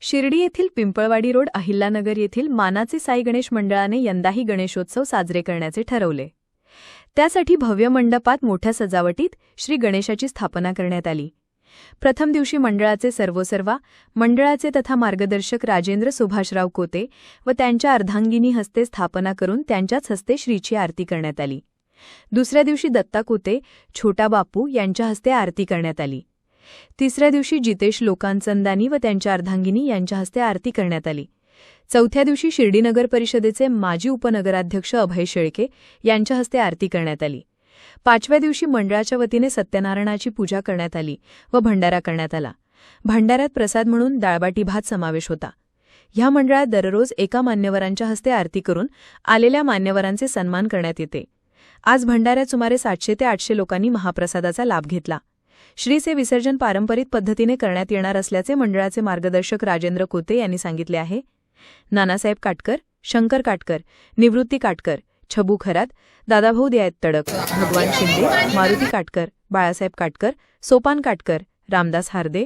शिर्डी येथील पिंपळवाडी रोड अहिल्यानगर येथील मानाचे साई गणेश मंडळाने यंदाही गणेशोत्सव साजरे करण्याचे ठरवले. त्यासाठी भव्य मंडपात मोठ्या सजावटीत श्री गणेशाची स्थापना करण्यात आली. प्रथम दिवशी मंडळाचे सर्वोसर्वा मंडळाचे तथा मार्गदर्शक राजेंद्र सुभाषराव कोते व त्यांच्या अर्धांगिनी हस्ते स्थापना करून त्यांच्याच हस्ते श्रीची आरती करण्यात आली. दुसऱ्या दिवशी दत्ता कोते छोटा बापू यांच्या हस्ते आरती करण्यात आली. तिसऱ्या दिवशी जितेश लोकांचंदानी व त्यांच्या अर्धांगिनी यांच्या हस्ते आरती करण्यात आली. चौथ्या दिवशी शिर्डी नगर परिषदेचे माजी उपनगराध्यक्ष अभय शेळके यांच्या हस्ते आरती करण्यात आली. पाचव्या दिवशी मंडळाच्या वतीने सत्यनारायणाची पूजा करण्यात आली व भंडारा करण्यात आला. भंडाऱ्यात प्रसाद म्हणून डाळबाटी भात समावेश होता. ह्या मंडळात दररोज एका मान्यवरांच्या हस्ते आरती करून आलेल्या मान्यवरांचे सन्मान करण्यात येते. आज भंडाऱ्यात सुमारे सातशे ते आठशे लोकांनी महाप्रसादाचा लाभ घेतला. श्रीचे विसर्जन पारंपरिक पद्धतीने करण्यात येणार असल्याचे मंडळाचे मार्गदर्शक राजेंद्र कोते यांनी सांगितले आहे. नानासाहेब काटकर शंकर काटकर निवृत्ती काटकर छबू खरात दादाभाऊ देयात तडक भगवान शिंदे मारुती काटकर बाळासाहेब काटकर सोपान काटकर रामदास हार्दे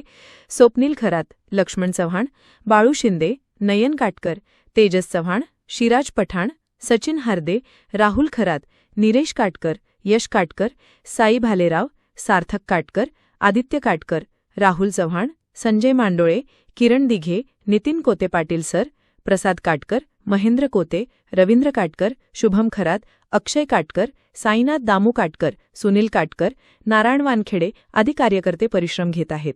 स्वप्नील खरात लक्ष्मण चव्हाण बाळू शिंदे नयन काटकर तेजस चव्हाण शिराज पठाण सचिन हार्दे राहुल खरात निरेश काटकर यश काटकर साई भालेराव सार्थक काटकर आदित्य काटकर राहुल चव्हाण संजय मांडोळे किरण दिघे नितीन कोते पाटील सर प्रसाद काटकर महेंद्र कोते रवींद्र काटकर शुभम खरात अक्षय काटकर साईनाथ दामू काटकर सुनील काटकर नारायण वानखेडे आदी कार्यकर्ते परिश्रम घेत आहेत.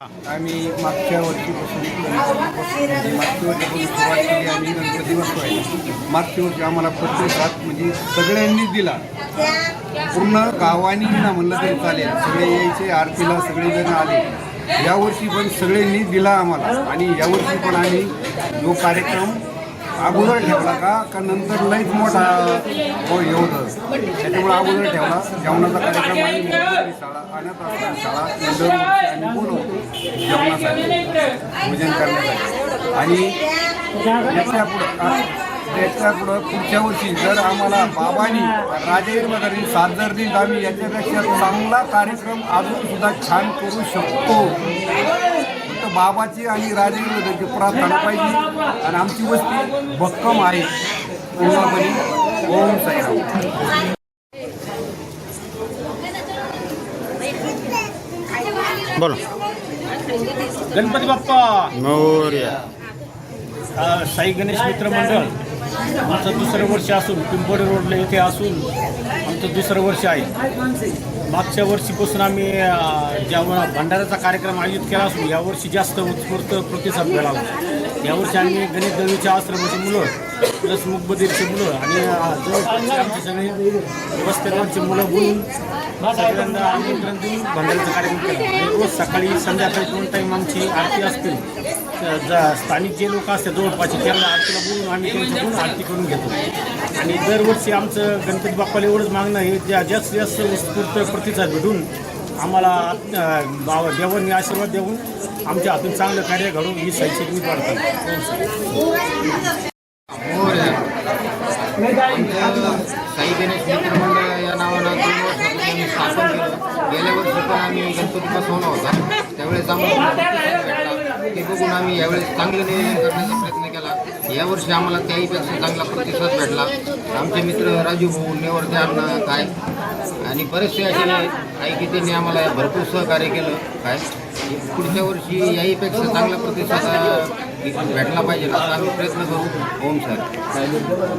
आम्ही मागच्या वर्षीपासून म्हणजे मागच्या वर्षीपासून सुरुवात केली आणि गणपती मागच्या वर्षी आम्हाला प्रत्येक हात म्हणजे सगळ्यांनी दिला. पूर्ण गावानी ना म्हणलं तरी चालेल. सगळे यायचे आरतीला सगळेजण आले. यावर्षी पण सगळ्यांनी दिला आम्हाला. आणि यावर्षी पण आम्ही जो कार्यक्रम अगोदर ठेवला का? का नंतर लईच मोठा हो एवढं त्याच्यामुळे अगोदर ठेवला. जेवणाचा कार्यक्रम आहे शाळा अनाथ आश्रम शाळा आम्ही बोलवतो जेवणासाठी भोजन करण्यासाठी. आणि याच्या पुढं त्याच्या पुढं पुढच्या वर्षी जर आम्हाला बाबांनी राजेंद्र मदारी साथ जर दिली आम्ही याच्यापेक्षा चांगला कार्यक्रम अजून सुद्धा छान करू शकतो. बाबाची आणि राजेंद्र मदारीची प्रार्थना पाहिजे. आणि आमची वस्ती भक्कम आहे. पूर्णपणे ओम साईराम. बोला. गणपती बाप्पा. मोर्या. साई गणेश मित्र मंडळ. आमचं दुसरं वर्ष असून पिंपोरी रोडला येथे असून आमचं दुसरं वर्ष आहे. मागच्या वर्षीपासून आम्ही ज्या जेव्हा भंडाऱ्याचा कार्यक्रम आयोजित केला असून यावर्षी जास्त उत्स्फूर्त प्रतिसाद मिळाला यावर्षी आम्ही गणित दळवीच्या आश्रमाची मुलं प्लस मुकबधीरची मुलं आणि अ, जवळपासची मुलं बोलून सगळ्यांना आमंत्रण देऊन भंडाऱ्याचा कार्यक्रम केला. रोज सकाळी संध्याकाळी दोन टाईम आमची आरती असते ज- स्थानिक जे लोक असतात जवळपास त्यांना आरतीला बोलून आम्ही त्यांच्याकडून आरती करून घेतो. आणि दरवर्षी आमचं गणपती बाप्पाला एवढंच मागणं हे ज्या जास्तीत जास्त उत्स्फूर्त प्रतिसाद भेटून आम्हाला बाबा देवांनी आशीर्वाद देऊन आमच्या हातून चांगलं कार्य घडून ही शैक्षणिक मी साई गणेश मित्रमंडळ या नावानं दोन वर्षापूर्वी आम्ही स्थापन केलं. गेल्या वर्षी पण आम्ही गणपती बसवला होता. त्यावेळेस आम्हाला गुण आम्ही यावेळेस चांगलं नियोजन करण्याचा प्रयत्न केला. यावर्षी आम्हाला त्याहीपेक्षा चांगला प्रतिसाद भेटला. आमचे मित्र राजू भाऊ नेवरते अण्णा काय आणि बरेचसे असे काही की त्यांनी आम्हाला भरपूर सहकार्य केलं. काय? पुढच्या वर्षी याहीपेक्षा चांगला प्रतिसाद भेटला पाहिजे असा आम्ही प्रयत्न करू. ओम सर.